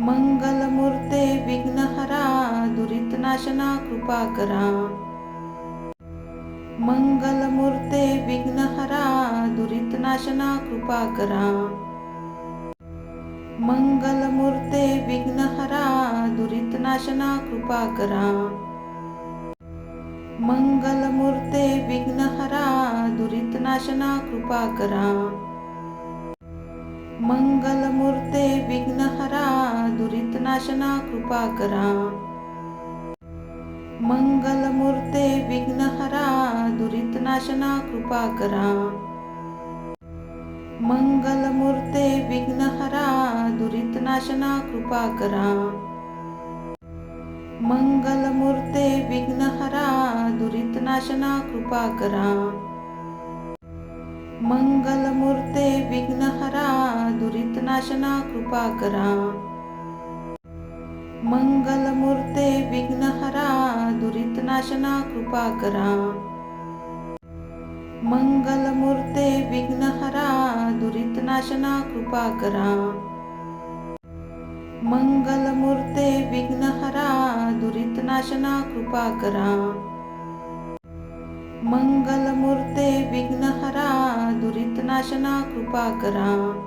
मंगलमूर्ते विघ्नहरा दुरितनाशना कृपा करा. मंगलमूर्ते विघ्नहरा दुरितनाशना कृपा करा. मंगलमूर्ते विघ्नहरा दुरितनाशना कृपा करा. मंगलमूर्ते विघ्नहरा दुरितनाशना कृपा करा. मंगलमूर्ते विघ्नहरा दुरितनाशना कृपा करा. मंगलमूर्ते विघ्नहरा दुरितनाशना कृपा करा. मंगलमूर्ते विघ्नहरा दुरितनाशना कृपा करा. मंगलमूर्ते विघ्नहरा दुरितनाशना कृपा करा. मंगलमूर्ते विघ्नहरा दुरितनाशना कृपा करा. मंगलमूर्ते विघ्नहरा दुरितनाशना कृपा करा. मंगलमूर्ते विघ्नहरा दुरितनाशना कृपा करा. मंगलमूर्ते विघ्नहरा दुरितनाशना कृपा करा. मंगलमूर्ते विघ्नहरा दुरितनाशना कृपा करा.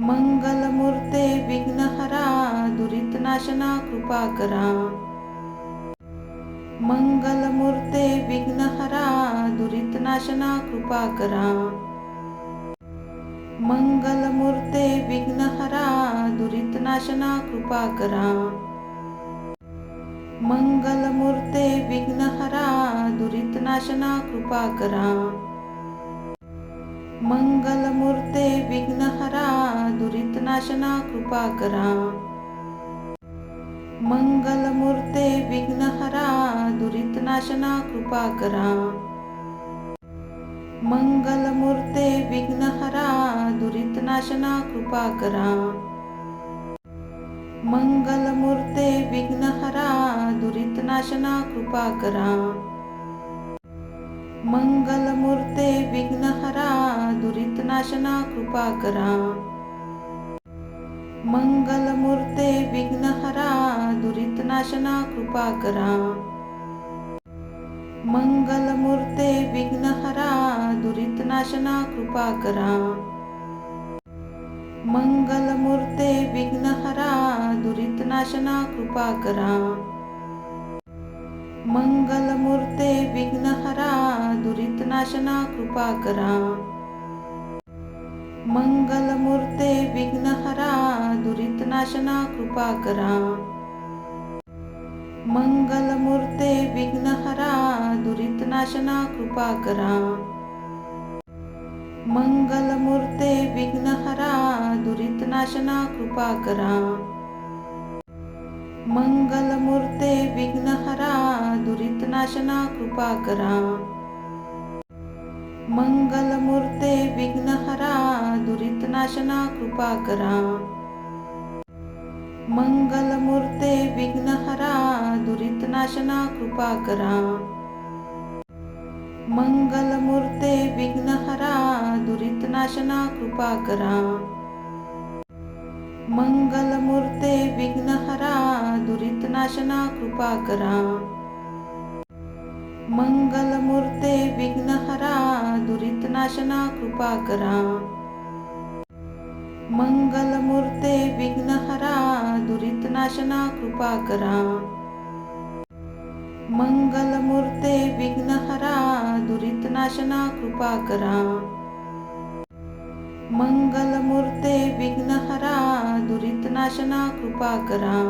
मंगलमूर्ते विघ्नहरा दुरितनाशना कृपा करा. मंगलमूर्ते विघ्नहरा दुरितनाशना कृपा करा. मंगलमूर्ते विघ्नहरा दुरितनाशना कृपा करा. मंगलमूर्ते विघ्नहरा दुरितनाशना कृपा करा. मंगलमूर्ते विघ्नहरा दुरितनाशना कृपा करा. मंगलमूर्ते विघ्नहरा दुरितनाशना कृपा करा. मंगलमूर्ते विघ्नहरा दुरितनाशना कृपा करा. मंगलमूर्ते विघ्नहरा दुरितनाशना कृपा करा. मंगलमूर्ते विघ्नहरा दुरितनाशना कृपा करा. मंगलमूर्ते विघ्नहरा दुरितनाशना कृपा करा. मंगलमूर्ते विघ्नहरा दुरितनाशना कृपा करा. मंगलमूर्ते विघ्नहरा दुरितनाशना कृपा करा. मंगलमूर्ते विघ्नहरा दुरितनाशना कृपा करा. मंगलमूर्ते विघ्नहरा दुरितनाशना कृपा करा. मंगलमूर्ते विघ्नहरा दुरितनाशना कृपा करा. मंगलमूर्ते विघ्नहरा दुरितनाशना कृपा करा. मंगलमूर्ते विघ्नहरा दुरितनाशना कृपा करा. मंगलमूर्ते विघ्नहरा दुरितनाशना कृपा करा. मंगलमूर्ते विघ्नहरा दुरितनाशना कृपा करा. मंगलमूर्ते विघ्नहरा दुरितनाशना कृपा करा. मंगलमूर्ते विघ्नहरा दुरितनाशना कृपा करा. मंगलमूर्ते विघ्नहरा दुरितनाशना कृपा करा. मंगलमूर्ते विघ्नहरा दुरितनाशना कृपा करा. मंगलमूर्ते विघ्नहरा दुरितनाशना कृपा करा. मंगलमूर्ते विघ्नहरा दुरितनाशना कृपा करा.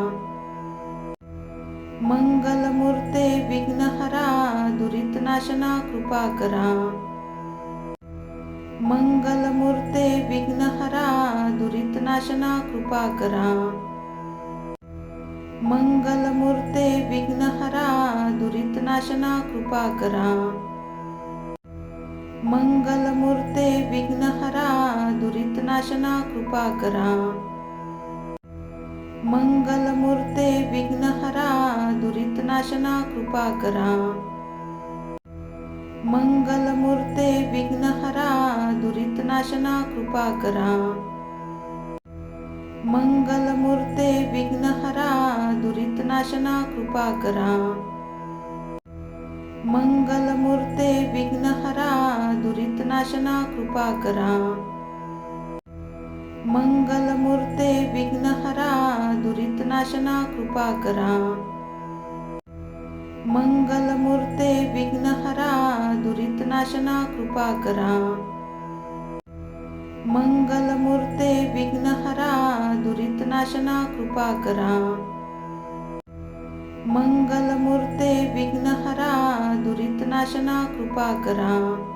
मंगलमूर्ते विघ्नहरा दुरितनाशना कृपा करा. मंगलमूर्ते विघ्नहरा दुरितनाशना कृपा करा. मंगलमूर्ते विघ्नहरा दुरितनाशना कृपा करा. मंगलमूर्ते विघ्नहरा दुरितनाशना कृपा करा. मंगलमूर्ते विघ्नहरा दुरितनाशना कृपा करा. मंगलमूर्ते विघ्नहरा दुरितनाशना कृपा करा. मंगलमूर्ते विघ्नहरा दुरितनाशना कृपा करा. मंगलमूर्ते विघ्नहरा दुरितनाशना कृपा करा. मंगलमूर्ते विघ्नहरा दुरितनाशना कृपा करा. मंगलमूर्ते विघ्नहरा दुरितनाशना कृपा करा. मंगलमूर्ते विघ्नहरा दुरितनाशना कृपा करा. मंगलमूर्ते विघ्नहरा दुरितनाशना कृपा करा.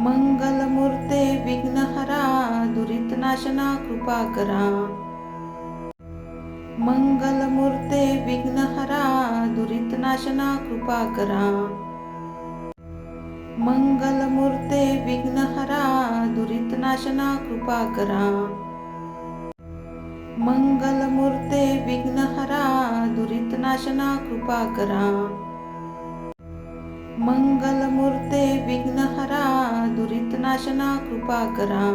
मंगलमूर्ते विघ्नहरा दुरितनाशना कृपा करा. मंगलमूर्ते विघ्नहरा दुरितनाशना कृपा करा. मंगलमूर्ते विघ्नहरा दुरितनाशना कृपा करा. मंगलमूर्ते विघ्नहरा दुरितनाशना कृपा करा. मंगलमूर्ते विघ्नहरा दुरितनाशना कृपा करा.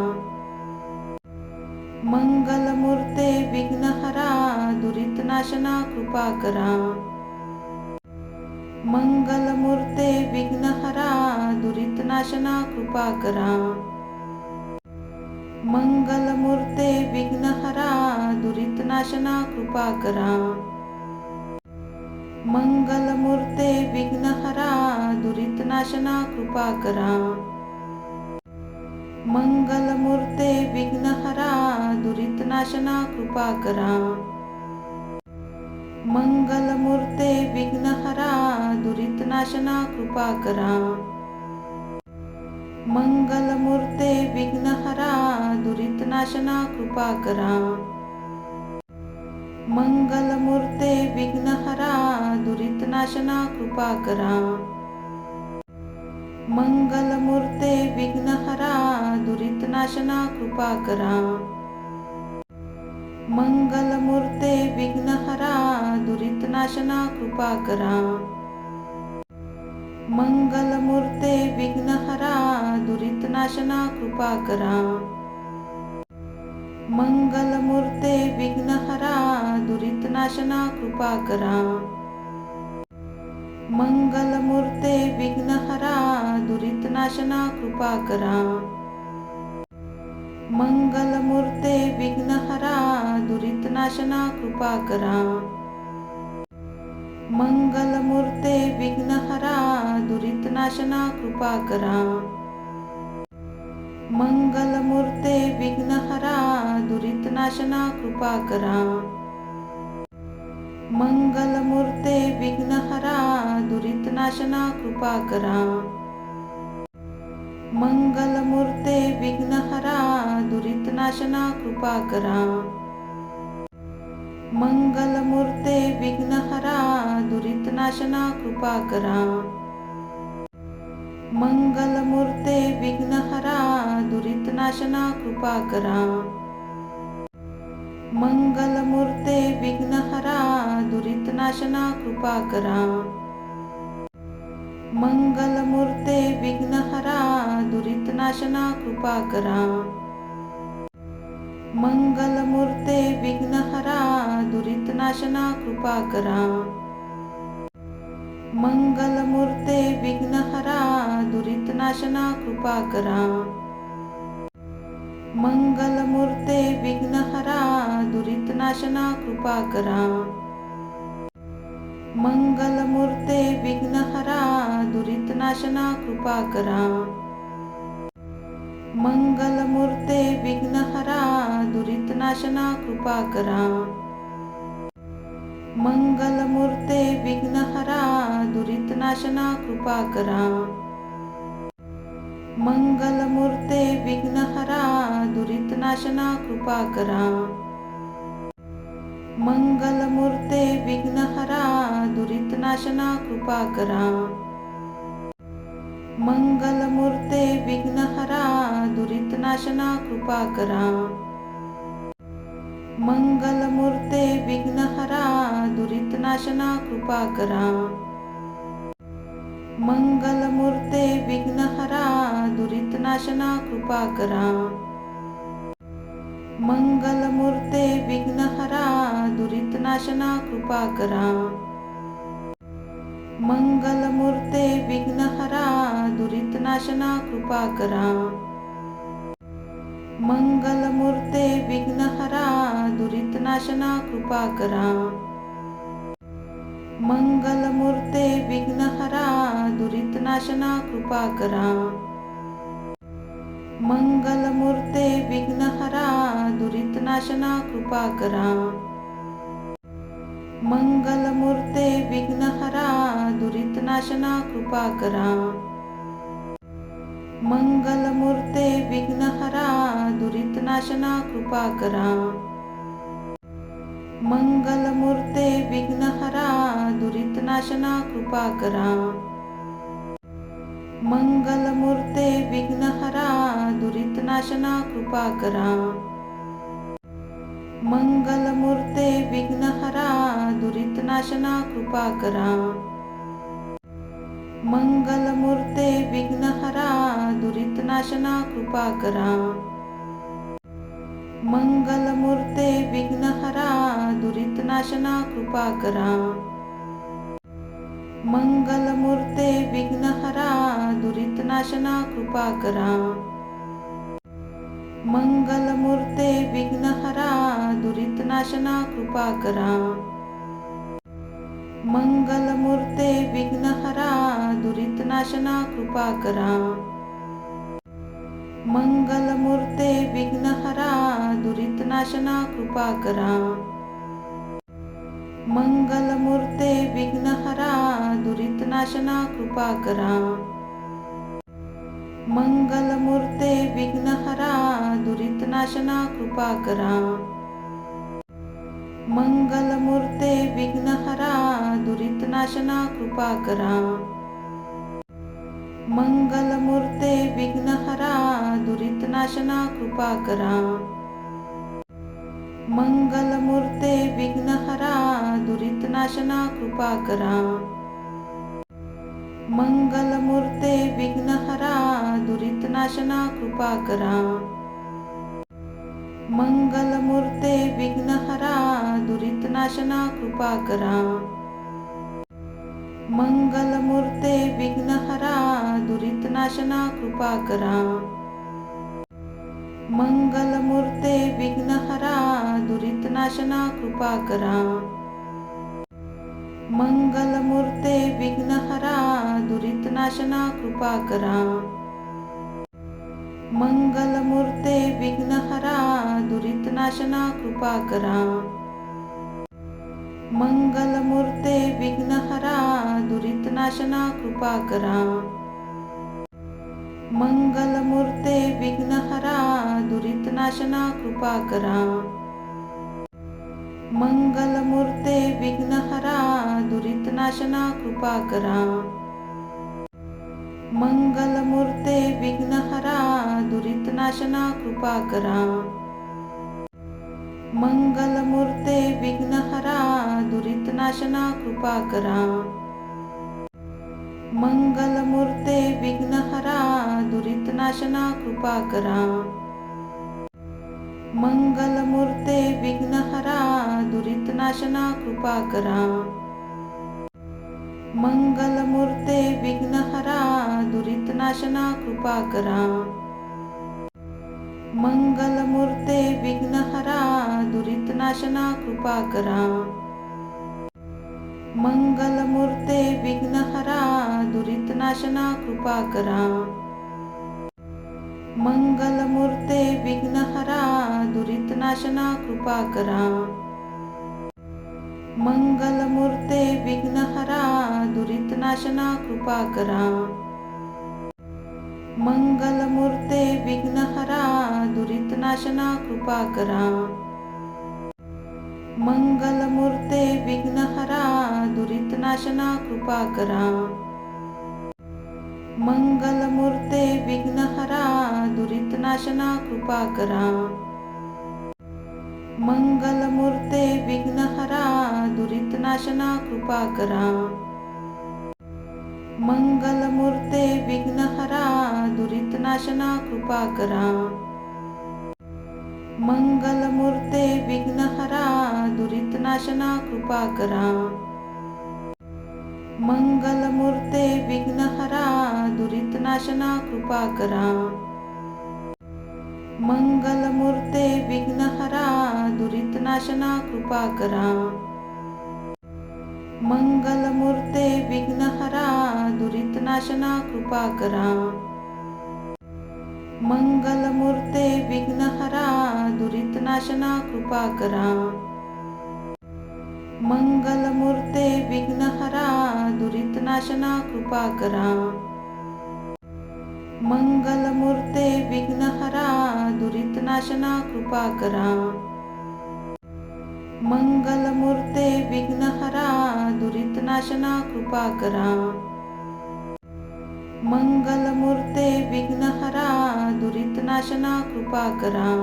मंगलमूर्ते विघ्नहरा दुरितनाशना कृपा करा. मंगलमूर्ते विघ्नहरा दुरितनाशना कृपा करा. मंगलमूर्ते विघ्नहरा दुरितनाशना कृपा करा. मंगलमूर्ते विघ्नहरा दुरितनाशना कृपा करा. मंगलमूर्ते विघ्नहरा दुरितनाशना कृपा करा. मंगलमूर्ते विघ्नहरा दुरितनाशना कृपा करा. मंगलमूर्ते विघ्नहरा दुरितनाशना कृपा करा. मंगलमूर्ते विघ्नहरा दुरितनाशना कृपा करा. मंगलमूर्ते विघ्नहरा दुरितनाशना कृपा करा. मंगलमूर्ते विघ्नहरा दुरितनाशना कृपा करा. मंगलमूर्ते विघ्नहरा दुरितनाशना कृपा करा. मंगलमूर्ते विघ्नहरा दुरितनाशना कृपा करा. मंगलमूर्ते विघ्नहरा दुरितनाशना कृपा करा. मंगलमूर्ते विघ्नहरा दुरितनाशना कृपा करा. मंगलमूर्ते विघ्नहरा दुरितनाशना कृपा करा. मंगलमूर्ते विघ्नहरा दुरितनाशना कृपा करा. मंगलमूर्ते विघ्नहरा दुरितनाशना कृपा करा. मंगलमूर्ते विघ्नहरा दुरितनाशना कृपा करा. मंगलमूर्ते विघ्नहरा दुरितनाशना कृपा करा. मंगलमूर्ते विघ्नहरा दुरितनाशना कृपा करा. मंगलमूर्ते विघ्नहरा दुरितनाशना कृपा करा. मंगलमूर्ते विघ्नहरा दुरितनाशना कृपा करा. मंगलमूर्ते विघ्नहरा दुरितनाशना कृपा करा. मंगलमूर्ते विघ्नहरा दुरितनाशना कृपा करा. मंगलमूर्ते विघ्नहरा दुरितनाशना कृपा करा. मंगलमूर्ते विघ्नहरा दुरितनाशना कृपा करा. मंगलमूर्ते विघ्नहरा दुरितनाशना कृपा करा. मंगलमूर्ते विघ्नहरा दुरितनाशना कृपा करा. मंगलमूर्ते विघ्नहरा दुरितनाशना कृपा करा. मंगलमूर्ते विघ्नहरा दुरितनाशना कृपा करा. मंगलमूर्ते विघ्नहरा दुरितनाशना कृपा करा. मंगलमूर्ते विघ्नहरा दुरितनाशना कृपा करा. मंगलमूर्ते विघ्नहरा दुरितनाशना कृपा करा. मंगलमूर्ते विघ्नहरा दुरितनाशना कृपा करा. मंगलमूर्ते विघ्नहरा दुरितनाशना कृपा करा. मंगलमूर्ते विघ्नहरा दुरितनाशना कृपा करा. मंगलमूर्ते विघ्नहरा दुरितनाशना कृपा करा. मंगलमूर्ते विघ्नहरा दुरितनाशना कृपा करा. मंगलमूर्ते विघ्नहरा दुरितनाशना कृपा करा. मंगलमूर्ते विघ्नहरा दुरितनाशना कृपा करा. मंगलमूर्ते विघ्नहरा दुरितनाशना कृपा करा. मंगलमूर्ते विघ्नहरा दुरितनाशना कृपा करा. मंगलमूर्ते विघ्नहरा दुरितनाशना कृपा करा. मंगलमूर्ते विघ्नहरा दुरितनाशना कृपा करा. मंगलमूर्ते विघ्नहरा दुरितनाशना कृपा करा. मंगलमूर्ते विघ्नहरा दुरितनाशना कृपा करा. मंगलमूर्ते विघ्नहरा दुरितनाशना कृपा करा. मंगलमूर्ते विघ्नहरा दुरितनाशना कृपा करा. मंगलमूर्ते विघ्नहरा दुरितनाशना कृपा करा. मंगलमूर्ते विघ्नहरा दुरितनाशना कृपा करा. मंगलमूर्ते विघ्नहरा दुरितनाशना कृपा करा. मंगलमूर्ते विघ्नहरा दुरितनाशना कृपा करा. मंगलमूर्ते विघ्नहरा दुरितनाशना कृपा करा. मंगलमूर्ते विघ्नहरा दुरितनाशना कृपा करा. मंगलमूर्ते विघ्नहरा दुरितनाशना कृपा करा. मंगलमूर्ते विघ्नहरा नाशना कृपा करा. मंगलमूर्ते विघ्नहरा दुरितनाशना कृपा करा. मंगलमूर्ते विघ्नहरा दुरितनाशना कृपा करा. मंगलमूर्ते विघ्नहरा दुरितनाशना कृपा करा. मंगलमूर्ते विघ्नहरा दुरितनाशना कृपा करा. मंगलमूर्ते विघ्नहरा दुरितनाशना कृपा करा. मंगलमूर्ते विघ्नहरा दुरितनाशना कृपा करा. मंगलमूर्ते विघ्नहरा दुरितनाशना कृपा करा. मंगलमूर्ते विघ्नहरा दुरितनाशना कृपा करा. मंगलमूर्ते विघ्नहरा शासना कृपा करा. मंगलमूर्ते विघ्नहरा दुरितनाशना कृपा करा. मंगलमूर्ते विघ्नहरा दुरितनाशना कृपा करा. मंगलमूर्ते विघ्नहरा दुरितनाशना कृपा करा. मंगलमूर्ते विघ्नहरा दुरितनाशना कृपा करा. मंगलमूर्ते विघ्नहरा दुरितनाशना कृपा करा. मंगलमूर्ते विघ्नहरा दुरितनाशना कृपा करा. मंगलमूर्ते विघ्नहरा दुरितनाशना कृपा करा. मंगलमूर्ते विघ्नहरा दुरितनाशना कृपा करा. मंगलमूर्ते विघ्नहरा दुरितनाशना कृपा करा. मंगलमूर्ते विघ्नहरा दुरितनाशना कृपा करा. मंगलमूर्ते विघ्नहरा दुरितनाशना कृपा करा. मंगलमूर्ते विघ्नहरा दुरितनाशना कृपा करा. मंगलमूर्ते विघ्नहरा दुरितनाशना कृपा करा. मंगलमूर्ते विघ्नहरा दुरितनाशना कृपा करा. मंगलमूर्ते विघ्नहरा दुरितनाशना कृपा करा. मंगलमूर्ते विघ्नहरा दुरितनाशना कृपा करा. मंगलमूर्ते विघ्नहरा दुरितनाशना कृपा करा. मंगलमूर्ते विघ्नहरा दुरितनाशना कृपा करा. मंगलमूर्ते विघ्नहरा दुरितनाशना कृपा करा. मंगलमूर्ते विघ्नहरा दुरितनाशना कृपा करा. मंगलमूर्ते विघ्नहरा दुरितनाशना कृपा करा.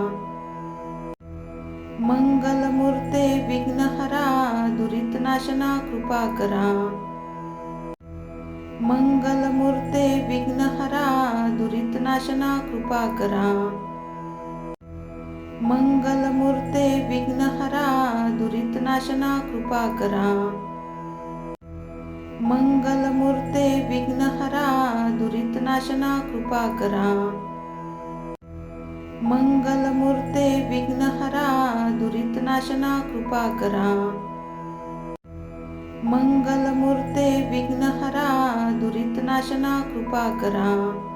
मंगलमूर्ते विघ्नहरा दुरितनाशना कृपा करा. मंगलमूर्ते विघ्नहरा दुरितनाशना कृपा करा. मंगलमूर्ते विघ्नहरा दुरितनाशना कृपा करा. मंगलमूर्ते विघ्नहरा दुरितनाशना कृपा करा. मंगलमूर्ते विघ्नहरा दुरितनाशना कृपा करा. मंगलमूर्ते विघ्नहरा दुरितनाशना कृपा करा.